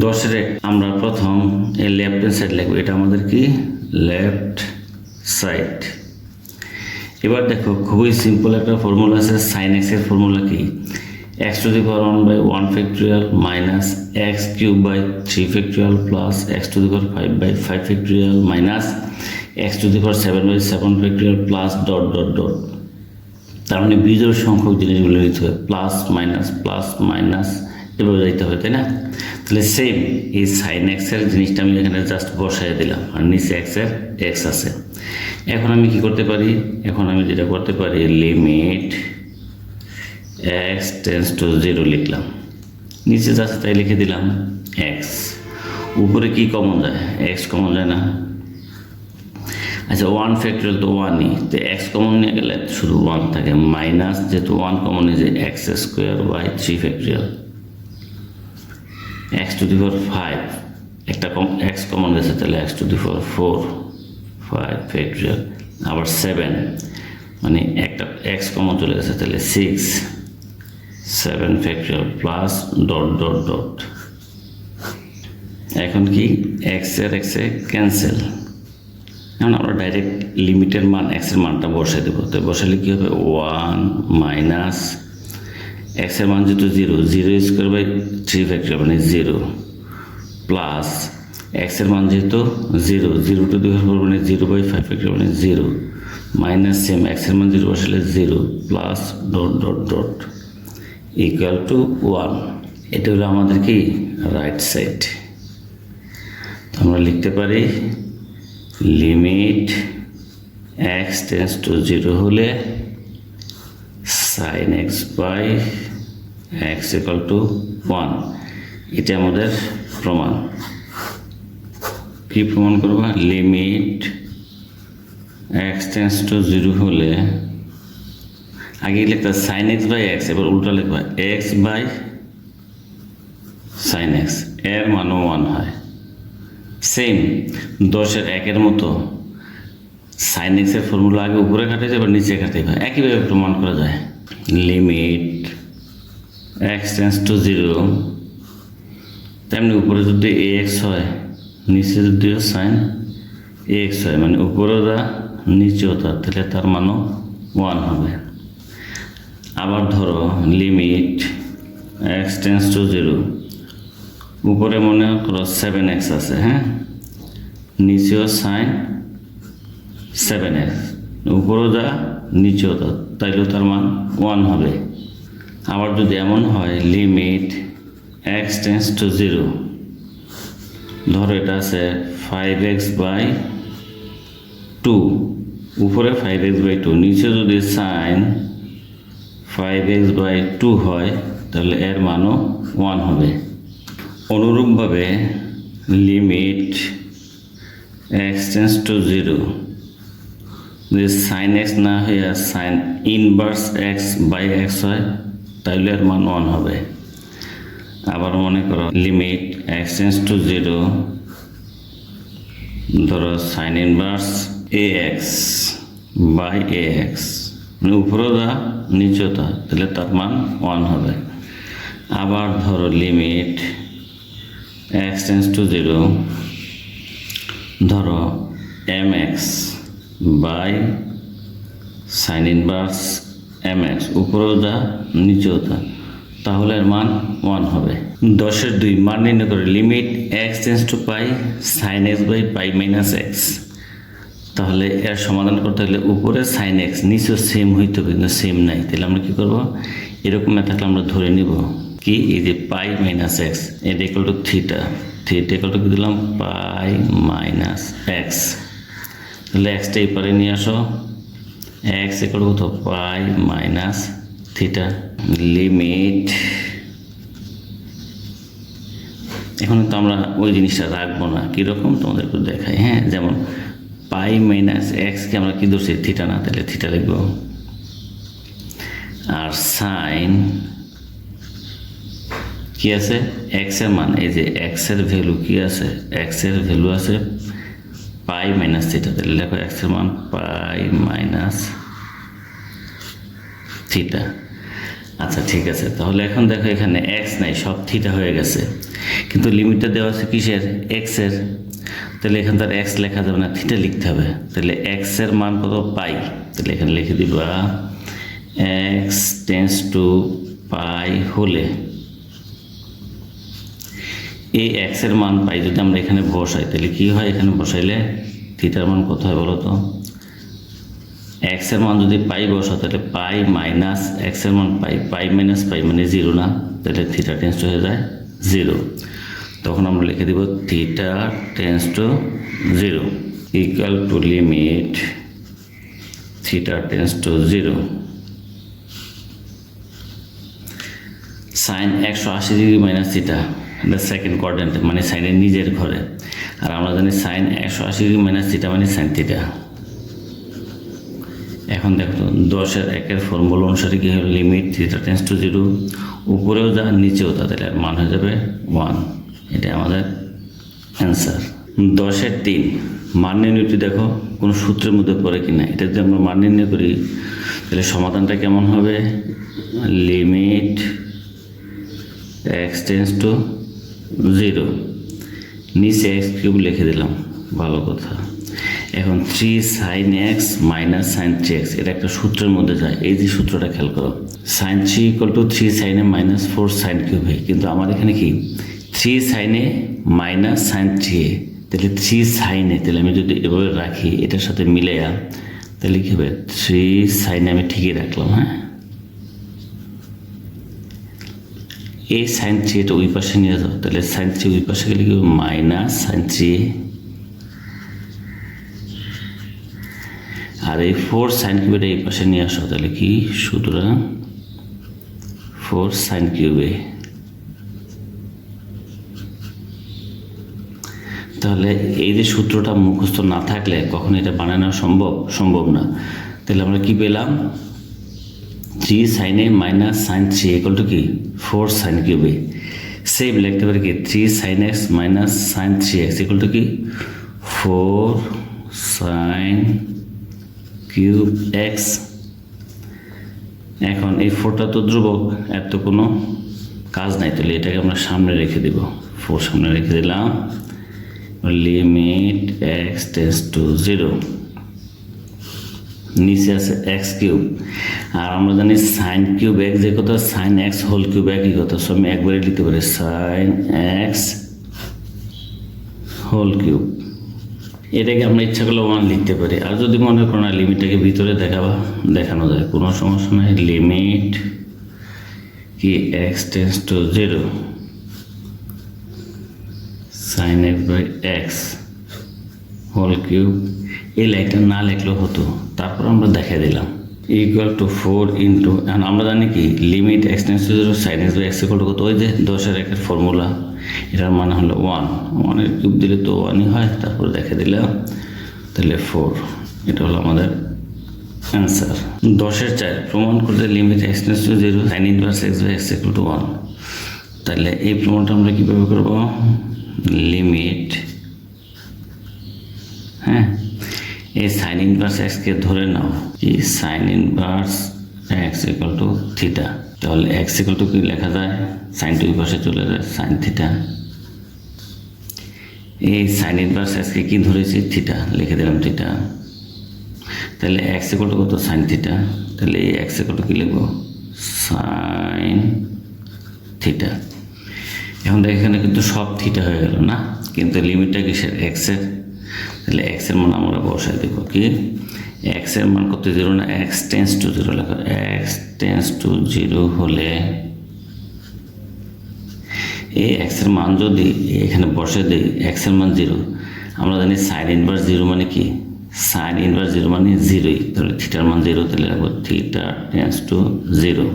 দশের আমরা প্রথম এই লেফট হ্যান্ড সাইড লিখব। এটা আমাদের কি? লেফট সাইড এবার দেখো, খুবই সিম্পল একটা ফর্মুলা আছে সাইন এক্সের ফর্মুলা কি? X to the power one by one factorial minus x cube by three factorial plus x to the power five by five factorial minus x to the power seven by seven factorial plus dot dot dot তার মানে বীজের সংখ্যক জিনিসগুলো নিতে হবে plus minus plus minus এভাবে যাইতে হবে তাই না? তাহলে সেম এই সাইন এক্সের জিনিসটা আমি এখানে জাস্ট বসাই দিলাম, আর নিচে এক্সের এক্স আছে। এখন আমি কি করতে পারি? এখন আমি যেটা করতে পারি limit x tends to zero লিখলাম। নিচে জাস্ট তাই লিখে দিলাম এক্স উপরে কি কমন যায়? এক্স কমন যায় না। আচ্ছা ওয়ান ফ্যাক্টরিয়াল তো ওয়ানই তো এক্স কমন নিয়ে গেলে শুধু ওয়ান থাকে। মাইনাস যেহেতু ওয়ান কমন নিয়ে যায় x square by three factorial x to the four five. একটা কম, এক্স কমন গেছে, তাহলে x to the four four, five factorial আবার সেভেন। মানে একটা এক্স কমন চলে গেছে, তাহলে six, seven factorial plus dot dot dot. এখন কি? এক্সের, এক্সে ক্যান্সেল। এখন আমরা ডাইরেক্ট লিমিটের মান এক্সের মানটা বসাই দেবো। তো বসালে কী হবে? ওয়ান মাইনাস এক্সের মান যেহেতু zero zero square by three factor মানে জিরো, প্লাস এক্সের মান যেহেতু জিরো জিরো টু দুই ফোর মানে জিরো বাই ফাইভ ফ্যাক্টর মানে জিরো মাইনাস সেম এক্সের মান জিরো বসালে zero plus dot dot dot equal to one এটা হলো আমাদের কি? রাইট সাইড আমরা লিখতে পারি limit x tends to zero হলে sine x by x equal to one. এটা আমাদের প্রমাণ। কি প্রমাণ করবা? Limit x tends to zero হলে আগে লিখতে সাইন এক্স বাই এক্স, এবার উল্টা লিখবা, এক্স বাই সাইন এক্স, এর মানও ওয়ান হয়। সেম, দশের একের মতো সাইন এক্সের ফর্মুলা আগে উপরে খাটে যায় এবার নিচে খাটে হয় একইভাবে প্রমাণ করা যায়। Limit x tends to zero তেমনি উপরে যদি এ এক্স হয়, নিচে যদিও সাইন এ এক্স হয় মানে উপরেও দা নিচেও তা তাহলে তার মানও ওয়ান হবে। আবার ধরো limit x tends to zero উপরে মনে করো সেভেন এক্স আছে হ্যাঁ? নিচেও সাইন সেভেন এক্স উপরেও যা নিচেও তা তাইলেও তার মান ওয়ান হবে। আবার যদি এমন হয় limit x tends to zero ধরো এটা আছে ফাইভ এক্স বাই টু উপরে ফাইভ এক্স বাই টু নিচে যদি sine five x by two হয়, তাহলে এর মানও ওয়ান হবে। অনুরূপভাবে limit x tends to zero যদি সাইন এক্স না হয়ে sine inverse x by x হয় তাহলে এর মান ওয়ান হবে। আবার মনে করো limit x tends to zero ধরো sine inverse a x by a x মানে উপরেও দা নিচেও দা তাহলে তার মান ওয়ান হবে। আবার ধরো limit x tends to zero ধরো m x by sine inverse m x উপরেও যা, নিচেও যা তাহলে এর মান ওয়ান হবে। দশের দুই, মান নির্ণয় করে limit x tends to pi sine x by pi minus x তাহলে এর সমাধান করতে হলে উপরে সাইন এক্স নিচেও সেম হইতে কিন্তু সেম নাই। তাহলে আমরা কী করব? এরকম থাকলে আমরা ধরে নিব। কি? এই যে পাই মাইনাস এক্স এটা equal to theta theta equal to কি দিলাম? পাই মাইনাস এক্স তাহলে এক্সটা এই পারে নিয়ে আসো। এক্স ইকুয়াল কত পাই মাইনাস থিটা লিমিট এখন তো আমরা ওই জিনিসটা রাখব না, কীরকম তোমাদেরকে দেখাই হ্যাঁ? যেমন পাই মাইনাস এক্সকে আমরা কী ধরছি? থিটা না, তাহলে থিটা লিখব। আর সাইন কি আছে? এক্সের মান, এই যে এক্সের ভ্যালু কি আছে? এক্সের ভ্যালু আছে পাই মাইনাস থিটা তাহলে লেখো এক্সের মান পাই মাইনাস থিটা আচ্ছা ঠিক আছে। তাহলে এখন দেখো এখানে এক্স নাই, সব থিটা হয়ে গেছে। কিন্তু লিমিটটা দেওয়া আছে কিসের? এক্সের তাহলে এখানে তার এক্স লেখা যাবে না থিটা লিখতে হবে। তাহলে এক্সের মান কত? পাই। তাহলে এখানে লিখে দিবা এক্স টেন্স টু পাই হলে। এই এক্সের মান পাই যদি আমরা এখানে বসাই, তাহলে কী হয়? এখানে বসাইলে থিটার মান কত হয় বলো তো এক্সের মান যদি পাই বসা তাহলে পাই মাইনাস এক্সের মান পাই পাই মাইনাস পাই মানে জিরো না? তাহলে থিটা টেন্স টু হয়ে যায় জিরো তখন আমরা লিখে দিব theta tends to zero equal to limit theta tends to zero sine একশো আশি ডিগ্রি মাইনাস থিটা এটা সেকেন্ড কোয়ার্ডেন্ট মানে সাইনের নিজের ঘরে। আর আমরা জানি সাইন একশো আশি মাইনাস থিটা মানে সাইন থিটা এখন দেখো দশের একের ফর্মুলা অনুসারে কী হবে? Limit theta tends to zero উপরেও যা, নিচেও তা, তাহলে মান হয়ে যাবে ওয়ান এটা আমাদের অ্যান্সার দশের তিন, মান নির্ণয়টি দেখো, কোনো সূত্রের মধ্যে পড়ে কিনা এটা যদি আমরা মান নির্ণয় করি, তাহলে সমাধানটা কেমন হবে? Limit x tends to zero. নিচে এক্স কিউব লিখে দিলাম, ভালো কথা। এখন three sine x minus sine three x এটা একটা সূত্রের মধ্যে যায়। এই যে সূত্রটা খেয়াল করো sine three equal to three সাইনে মাইনাস ফোর সাইন কিউব হয় কিন্তু আমার এখানে কি? থ্রি সাইনে মাইনাস সাইন থ্রি এ তাহলে থ্রি সাইনে তাহলে আমি যদি এভাবে রাখি, এটার সাথে মিলে তাহলে কী হবে? থ্রি সাইনে আমি ঠিকই রাখলাম হ্যাঁ? এই সাইন থ্রি এটা ওই পাশে নিয়ে যাও। তাহলে সাইন থ্রি ওই পাশে গেলে কি মাইনাস সাইন থ্রি। আর এই ফোর সাইন কিউবের এই পাশে নিয়ে আসো, তাহলে কি? সুতরাং ফোর সাইন কিউবে তাহলে এই যে সূত্রটা মুখস্থ না থাকলে কখন এটা বানানো সম্ভব? সম্ভব না। তাহলে আমরা কি পেলাম? থ্রি সাইনে minus sine three equal to কি ফোর সাইন কিউবে সেম লিখতে পারি কি three sine x minus sine three x equal to কি ফোর সাইন কিউব এক্স এখন এই ফোরটা তো ধ্রুবক এত কোনো কাজ নাই, তাহলে এটাকে আমরা সামনে রেখে দিব। ফোর সামনে রেখে দিলাম। Limit x tends to zero নিচে আছে এক্স কিউব আর আমরা জানি সাইন কিউব এক্স যে কথা সাইন এক্স হোল কিউব একই কথা সো আমি একবারে লিখতে পারি সাইন এক্স হোল কিউব এটাকে আমরা ইচ্ছা করলে ওয়ান লিখতে পারি। আর যদি মনে করো না, লিমিটটাকে ভিতরে দেখাবা, দেখানো যায়। কোনো সমস্যা নাই। লিমিট কি x tends to zero sine x by x whole cube এই লাইনটা না লিখলেও হতো। তারপর আমরা দেখে দিলাম। ইকুয়াল টু ফোর ইন্টু এখন আমরা জানি কি limit x tends to zero sine by কত? ওই যে দশের একের ফর্মুলা এটার মানে হলো ওয়ান ওয়ানের কিউব দিলে তো ওয়ানই হয়, তারপর দেখে দিলাম। তাহলে ফোর এটা হলো আমাদের অ্যান্সার দশের চার, প্রমাণ করতে limit x tends to zero sine inverse x by x equal to one তাহলে এই প্রমাণটা আমরা কীভাবে করব? লিমিট হ্যাঁ? এই সাইন ইনভার্স এক্সকে ধরে নাও। কি sine inverse x equal to theta তাহলে এক্স ইকুয়াল টু কি লেখা যায়? সাইন টু পাশে চলে যায় সাইন থিটা এই সাইন ইনভার্স এক্সকে কি ধরেছি? থিটা লিখে দিলাম থিটা তাহলে এক্স ইকুয়াল টু কত? সাইন থিটা তাহলে এই এক্স ইকুয়াল টু কি লিখব? সাইন থিটা এখন দেখ এখানে কিন্তু সব থিটা হয়ে গেল না? কিন্তু লিমিটটা কিসের? এক্সের তাহলে এক্সের মান আমরা বসাই দেবো কি? এক্সের মান কত? জিরো না এক্স টেন্স টু জিরো লেখা। এক্স টেন্স টু জিরো হলে এই এক্সের মান যদি এখানে বসে দিই এক্সের মান জিরো আমরা জানি সাইন ইনভার্স জিরো মানে কি? সাইন ইনভার্স জিরো মানে জিরোই তাহলে থিটার মান জিরো তাহলে লাগবো থিটা টেন্স টু জিরো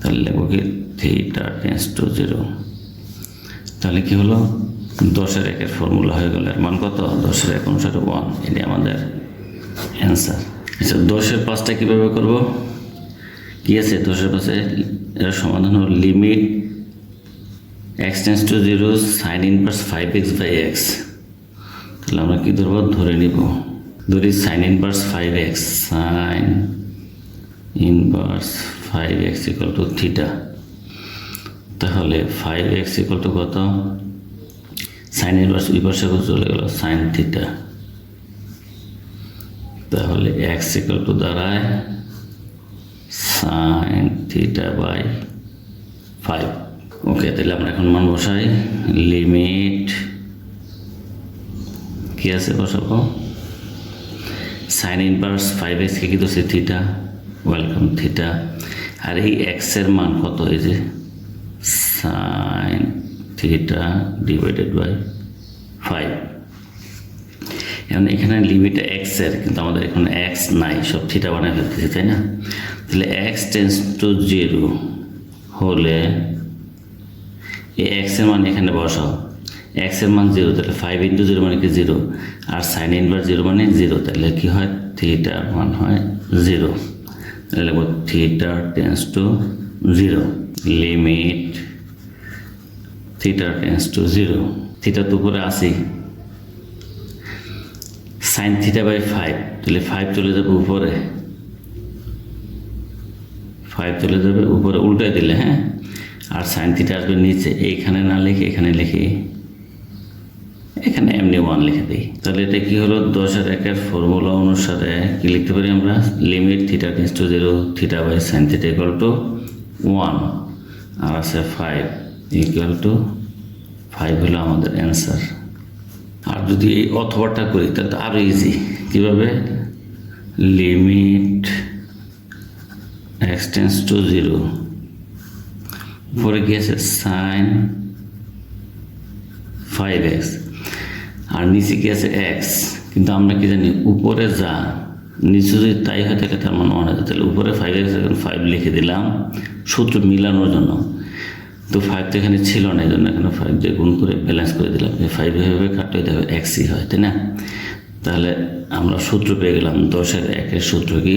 তাহলে লাগবো কি? থিটা টেন্স টু জিরো তাহলে কি হলো? দশের একের ফর্মুলা হয়ে গেল। এর মান কত? দশের এক অনুসারে ওয়ান এটি আমাদের অ্যান্সার আচ্ছা দশের পাঁচটা কীভাবে করব? কী আছে দশের পাশে এর সমাধান হল limit x tends to zero sine inverse five x by x তাহলে আমরা কী ধরবো? ধরে নিব। ধরি sine inverse five x sine inverse five x equal to theta তাহলে ফাইভ এক্স ইকুয়াল টু কত? সাইন ইনভার্স ওই পাশে চলে গেল সাইন থিটা তাহলে এক্স ইকুয়াল টু দাঁড়ায় sine theta by five okay তাহলে আমরা এখন মান বসাই। লিমিট কি আছে বসাবো? সাইন ইনভার্স ফাইভ এক্সকে কি সে থিটা ওয়েলকাম থিটা আর এই এক্সের মান কত? এই যে sine theta divided by five এখন এখানে লিমিট এক্সের কিন্তু আমাদের এখানে এক্স নাই, সব থিটা বানায় ফেলতেছি, তাই না? তাহলে এক্স টেন্স টু জিরো হলে এই এক্সের মান এখানে বসাও। এক্সের মান জিরো তাহলে ফাইভ ইন্টু জিরো মানে কি জিরো আর সাইন ইনভার জিরো মানে জিরো তাহলে কি হয়? থিটার মান হয় জিরো তাহলে লিখব theta tends to zero limit theta tends to zero theta তো উপরে আসি সাইন থিটা বাই ফাইভ তাহলে ফাইভ চলে যাবে উপরে। ফাইভ চলে যাবে উপরে উল্টে দিলে হ্যাঁ? আর সাইন থিটা আসবে নিচে। এইখানে না লিখে, এখানে লিখে। এখানে এমনি ওয়ান লিখে দিই। তাহলে এটা কি হলো? দশের একের ফর্মুলা অনুসারে কি লিখতে পারি আমরা? Limit theta tends to zero theta by sine theta equal to one আর আছে ফাইভ ইকুয়াল টু ফাইভ হলো আমাদের অ্যান্সার আর যদি এই অথবাটা করি, তাহলে আরও ইজি কীভাবে? লিমিট এক্সটেন্স টু জিরো উপরে কি আছে সাইন ফাইভ এক্স আর নিচে কি আছে এক্স কিন্তু আমরা কি জানি, উপরে যা, নিচে যদি তাই হয়, তাহলে তার মানে হয় তাহলে উপরে ফাইভ এক্স ফাইভ লিখে দিলাম। সূত্র মিলানোর জন্য। তো ফাইভ তো এখানে ছিল না, এই জন্য এখানে ফাইভ দিয়ে গুণ করে ব্যালেন্স করে দিলাম। এই ফাইভ এভাবে কাটলে দেখো এক্সই হয়, তাই না? তাহলে আমরা সূত্র পেয়ে গেলাম দশের একের সূত্র কি?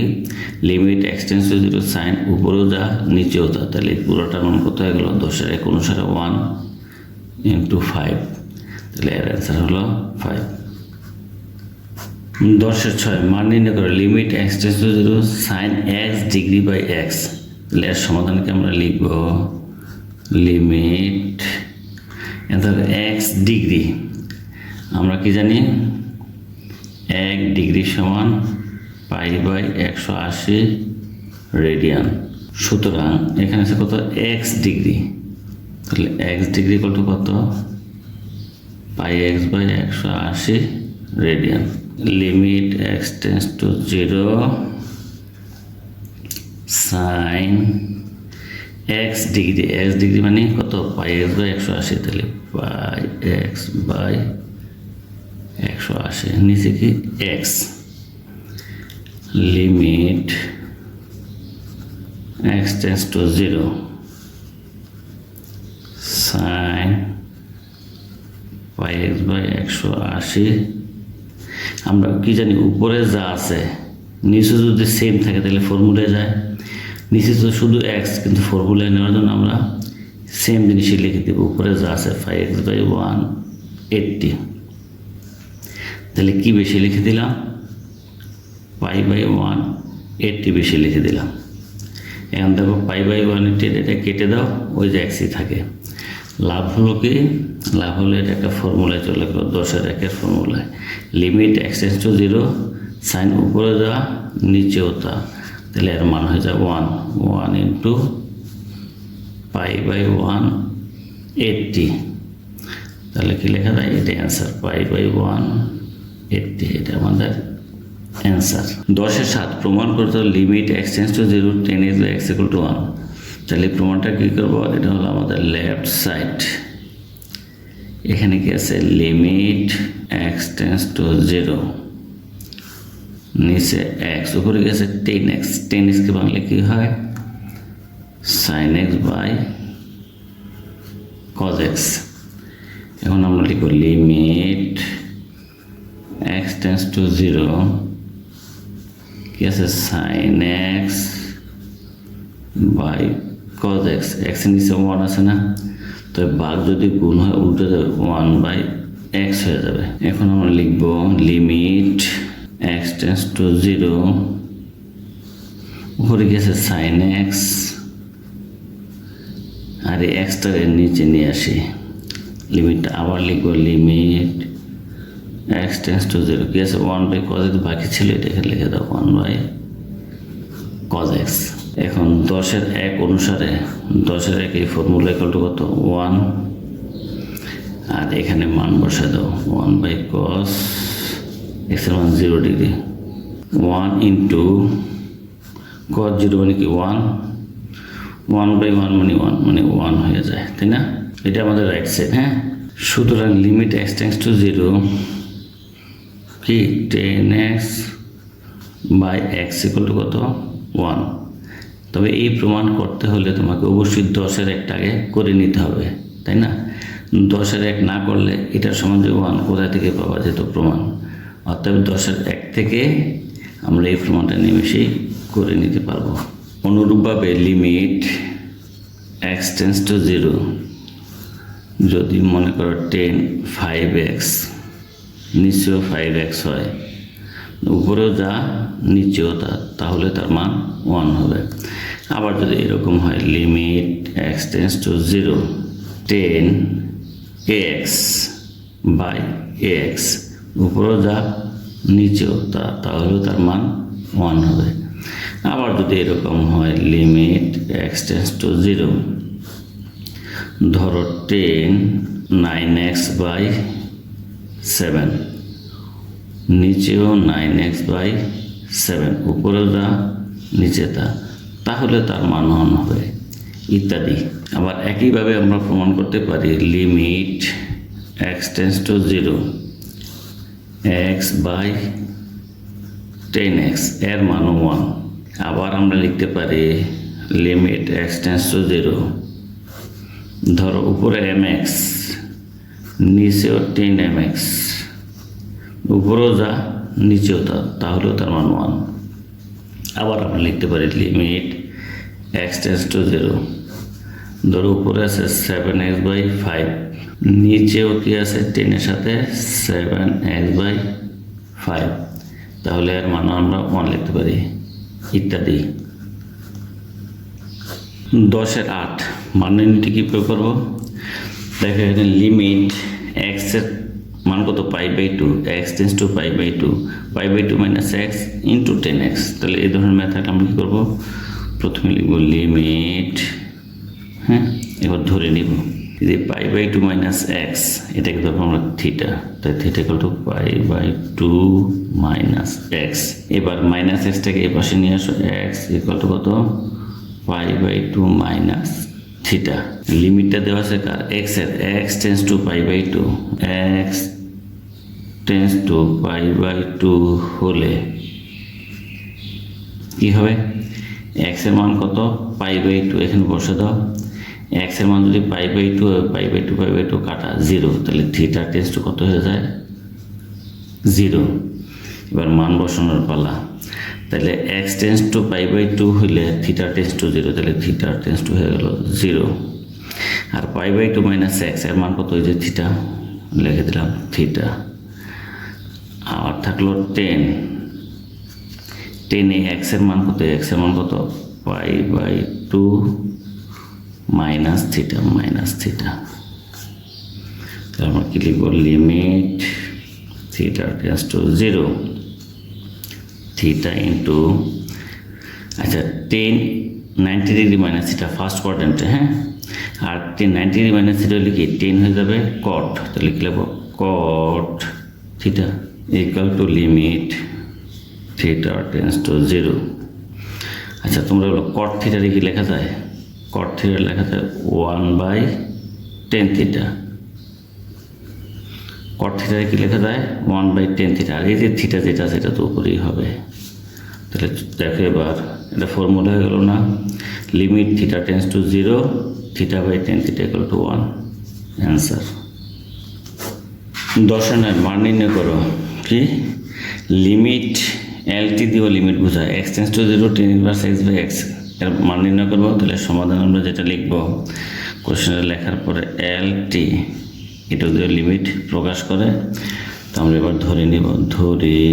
লিমিট এক্সটেন্স জিরো সাইন উপরেও যা, নিচেও যা তাহলে পুরোটা মান কত হয়ে গেল? দশের এক অনুসারে ওয়ান ইন্টু ফাইভ তাহলে এর অ্যান্সার হলো ফাইভ দশের ছয়, মান নির্ণয় করে। Limit x tends zero sine x degree by x তাহলে এর সমাধানকে আমরা লিখব লিমিট এক্স ডিগ্রি আমরা কি জানি? এক ডিগ্রি সমান পাই বাই একশো আশি রেডিয়ান সুতরাং এখানে আছে কত? এক্স ডিগ্রি তাহলে এক্স ডিগ্রি কত কত? পাই এক্স বাই একশো আশি radian limit x tends to zero sine x degree x degree মানে কত? পাই এক্স বাই একশো আশি, তাহলে পাই এক্স বাই একশো আশি। নিচে কি? X limit x tends to zero sine pi x by একশো আশি। আমরা কি জানি? উপরে যা আছে, নিচে যদি সেম থাকে, তাহলে ফর্মুলায় যায়। নিচে তো শুধু এক্স কিন্তু ফর্মুলায় নেওয়ার জন্য আমরা সেম জিনিসই লিখে দেবো। উপরে যা আছে five x by one eighty তাহলে কি বেশি লিখে দিলাম? পাই বাই ওয়ান এইটটি বেশি লিখে দিলাম। এখন দেখো পাই বাই ওয়ান এইটটি এটা কেটে দাও, ওই যে এক্সই থাকে। লাভ হলো কি? লাভ হলো এটা একটা ফর্মুলায় চলে গেলো দশের একের ফর্মুলায় limit x tends to zero sine উপরে যা, নিচেও তা। তাহলে এর মান হয়ে যাবে one one into pi by one eighty তাহলে কি লেখা যায়? এটা answer pi by one eighty এটা আমাদের অ্যান্সার দশের সাত, প্রমাণ করতে limit x tends to zero tan is x equal to one তাহলে প্রমাণটা কী করব? এটা হলো আমাদের লেফট সাইড এখানে কি আছে? Limit x tends to zero নিচে এক্স উপরে গেছে টেন এক্স টেন এক্সকে বাংলা কী হয়? Sine x by cos x এখন আমরা লিখব limit x tends to zero কি আছে? Sine x by cos x x নিচে ওয়ান আছে না? তো বাঘ যদি গুণ হয়, উল্টে যাবে ওয়ান বাই এক্স হয়ে যাবে। এখন আমরা লিখব limit x tends to zero উপরে গেছে সাইন এক্স আর এই এক্সটার নিচে নিয়ে আসি। লিমিটটা আবার লিখব limit x tends to zero কি আছে ওয়ান বাই কজ এক্স বাকি ছিল এটা এখানে লিখে দাও ওয়ান বাই কজ এক্স এখন দশের এক অনুসারে, দশের এক এই ফর্মুলা ইকাল কত? ওয়ান আর এখানে মান বসে দাও। ওয়ান বাই কস এক্সের মান zero degree one into cos zero মানে কি? ওয়ান ওয়ান বাই ওয়ান মানে ওয়ান মানে ওয়ান হয়ে যায়, তাই না? এটা আমাদের রাইট সাইড হ্যাঁ? সুতরাং limit x tends to zero কি? Tan x by x equal to কত? ওয়ান তবে এই প্রমাণ করতে হলে তোমাকে অবশ্যই দশের একটা আগে করে নিতে হবে, তাই না? দশের এক না করলে এটার সমান যে ওয়ান কোথা থেকে পাওয়া যেত প্রমাণ? অর্থাৎ দশের এক থেকে আমরা এই প্রমাণটা নিমেষেই করে নিতে পারব। অনুরূপভাবে limit x tends to zero যদি মনে করো টেন ফাইভ এক্স নিচেও ফাইভ এক্স হয়। উপরেও যা, নিচেও তা, তাহলে তার মান ওয়ান হবে। আবার যদি এরকম হয় limit x tends to zero tan x by x উপরেও যা নিচেও তা, তাহলেও তার মান ওয়ান হবে। আবার যদি এরকম হয় limit x tends to zero ধরো tan nine x by seven নিচেও নাইন এক্স বাই সেভেন উপরেও যা, নিচে তা। তাহলে তার মান ওয়ান হবে। ইত্যাদি। আবার একইভাবে আমরা প্রমাণ করতে পারি limit x tends to zero x by tan x, এর মান ওয়ান। আবার আমরা লিখতে পারি limit x tends to zero. ধরো উপরে এম এক্স, নিচেও টেন এম এক্স। উপরেও যা, নিচেও তা, তাহলেও তার মান ওয়ান। আবার আমরা লিখতে পারি limit x tends to zero. ধরো উপরে আছে সেভেন এক্স বাই ফাইভ। নিচেও কি আছে টেনের সাথে সেভেন এক্স বাই ফাইভ তাহলে এর মান আমরা ওয়ান লিখতে পারি, ইত্যাদি। দশের আট, মান কী প্রয়োগ করব? দেখো এখানে লিমিট এক্সের মান কত? Pi by two x tends to pi by two pi by two minus x into tan x তাহলে এই ধরনের ম্যাথড আমরা কী করব? প্রথমে লিখব লিমিট হ্যাঁ? এবার ধরে নিব। যে pi by two minus x এটাকে ধরবো আমরা থিটা তাই theta equal to pi by two minus x. এবার মাইনাস এক্সটাকে এই পাশে নিয়ে আসো, এক্স ইকুয়াল টু কত? Pi by two minus theta. লিমিটটা দেওয়া আছে কার? এক্সের। X tends to pi by two. X tends to pi by two হলে কি হবে? এক্সের মান কত? Pi by two. এখানে বসে দাও। এক্সের মান যদি pi by two pi by two pi by two কাটা জিরো তাহলে থিটা টেন্স টু কত হয়ে যায়? জিরো এবার মান বসানোর পালা। তাহলে x tends to pi by two হইলে থিটা টেন্স টু জিরো তাহলে থিটা টেন্স টু হয়ে গেল জিরো আর পাই বাই টু মাইনাস এক্সের মান কত ওই যে থিটা লিখে দিলাম থিটা আর থাকল টেন টেনে এক্সের মান কত? এক্সের মান কত? Pi by two minus theta minus theta তাহলে আমরা কি লিখব? Limit theta tends to zero theta into আচ্ছা tan ninety degree minus theta first কোয়ার্ডেন্টে হ্যাঁ? আর tan ninety degree minus theta হলে কি? টেন হয়ে যাবে কট তাহলে কি লিখব? Cot theta equal to limit theta tends to zero আচ্ছা তোমরা বলো কট থিটারে কি লেখা যায়? কট থিটা লেখা যায় one by tan theta cot থিটারে কি লেখা যায়? ওয়ান বাই টেন থিটা আর এই যে থিটা যেটা, সেটা তো উপরেই হবে। তাহলে দেখো এবার, এটা ফর্মুলা হয়ে গেল না। Limit theta tends to zero theta by tan theta equal to one answer দর্শনের মান নির্ণয় করো। কি? লিমিট এল টি দিয়েও লিমিট বোঝায়। X tends to zero tan inverse x by x এর মান নির্ণয় করব, তাহলে সমাধান আমরা যেটা লিখব কোশ্চেনটা লেখার পরে এল টি এটা দিয়ে লিমিট প্রকাশ করে, তো আমরা এবার ধরে নিব, ধরি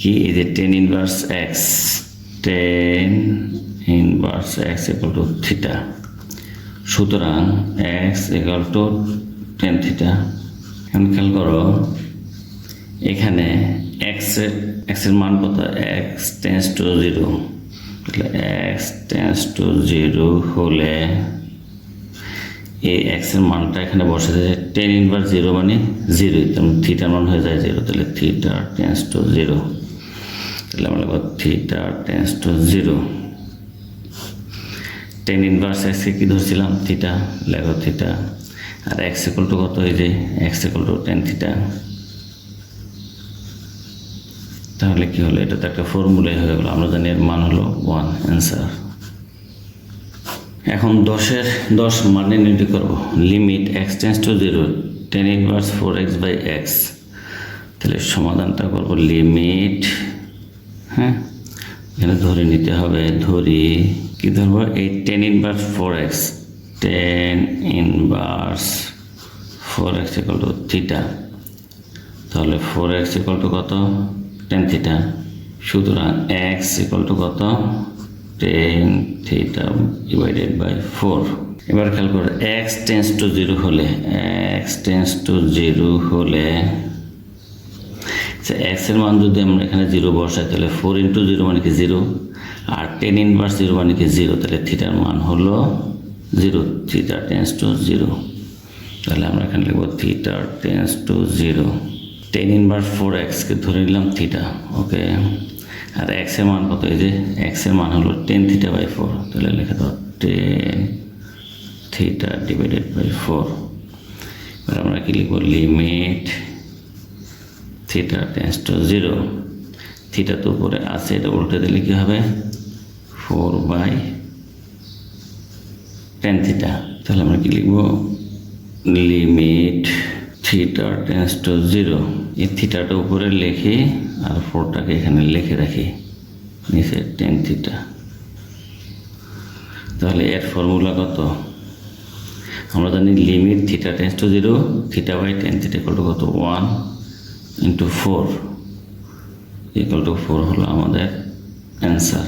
কি? এই যে tan inverse x tan inverse x equal to theta সুতরাং x equal to tan theta এখন খেয়াল করো, এখানে এক্স এক্সের মান কত? X tends to zero x tends to zero হলে এই এক্সের মানটা এখানে বসে যায় টেন ইনভার জিরো মানে জিরো থিটার মান হয়ে যায় জিরো তাহলে থিটা টেন্স টু জিরো তাহলে আমরা লিখব theta tends to zero tan inverse এক্সকে কী ধরছিলাম? থিটা লেখো থিটা আর এক্স ইকুয়াল টু কত? হয়ে যায় x equal to tan theta তাহলে কি হলো? এটা তো একটা ফর্মুলাই হয়ে গেলো। আমরা জানি এর মান হলো ওয়ান অ্যান্সার এখন দশের দশ মানে নির্ণয় করব। Limit x tends to zero tan inverse four x by x তাহলে সমাধানটা করব লিমিট হ্যাঁ? এখানে ধরে নিতে হবে, ধরি, কি ধরবো? এই tan inverse four x tan inverse four x equal to theta তাহলে ফোর এক্স ইকাল টু কত? টেন থিটা সুতরাং এক্স ইকাল টু কত? Tan theta divided by four এবার খেয়াল করে এক্স টেন্স টু জিরো হলে এক্স টেন্স টু জিরো হলে এক্সের মান যদি আমরা এখানে জিরো বসাই, তাহলে ফোর ইন্টু জিরো মানে কি জিরো আর টেন ইনভার্স জিরো মানে কি জিরো তাহলে থিটার মান হলো zero theta tends to zero তাহলে আমরা এখানে লিখব theta tends to zero tan inverse four এক্সকে ধরে নিলাম থিটা ওকে আর এক্সের মান কত? এই যে এক্সের মান হলো টেন থিটা বাই ফোর তাহলে লেখা দাও tan theta divided by four এবার আমরা কি লিখব? Limit theta tends to zero theta তো উপরে আছে, এটা উল্টে দিলে কী হবে? ফোর বাই টেন থিটা তাহলে আমরা কি লিখব? Limit theta tends to zero এই থিটাটা উপরে লিখি আর ফোরটাকে এখানে লিখে রাখি, নিচে টেন থিটা। তাহলে এর ফর্মুলা কত? আমরা জানি limit theta tends to zero, theta by tan theta to কত? One into four equal to four হলো আমাদের অ্যান্সার।